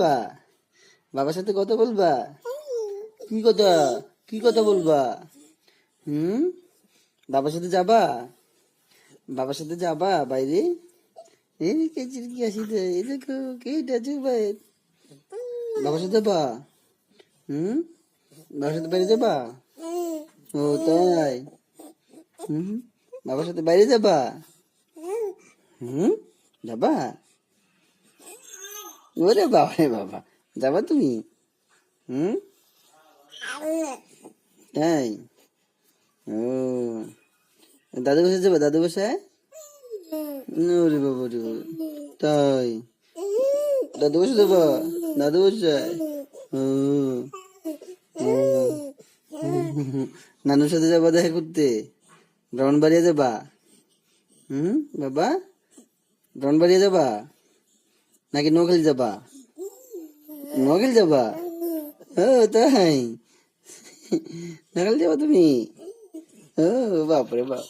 বলবা? বাবার সাথে কথা বলবা? কি কথা? কি কথা বলবা? হুম? বাবার সাথে যাবা? বাবার সাথে যাবা বাইরে? এই কে চিরকি আসি দে এই দেখো, কে এটা ভাই বাবার সাথে যাবা? হুম? বাবার সাথে বাইরে যাবা? ও, তাই? হুম। বাবার সাথে বাইরে যাবা? হুম? যাবা? ওরে বাবা রে বাবা, যাবা তুমি? তাই? ও, দাদু বসে যাবা, দাদু বসায় ওরে বাবা রে তাই? দাদু বসে যাবা? দাদু ও। নানুর সাথে যাবা দেখা করতে? ব্রাহ্মণবাড়িয়া যাবা? হুম, বাবা? ব্রাহ্মণবাড়িয়া যাবা? নাকি নোখালি যাবা? নোখালি যাবা? ও তাই? নোখালি যাবা তুমি? ও বাপরে বাপ।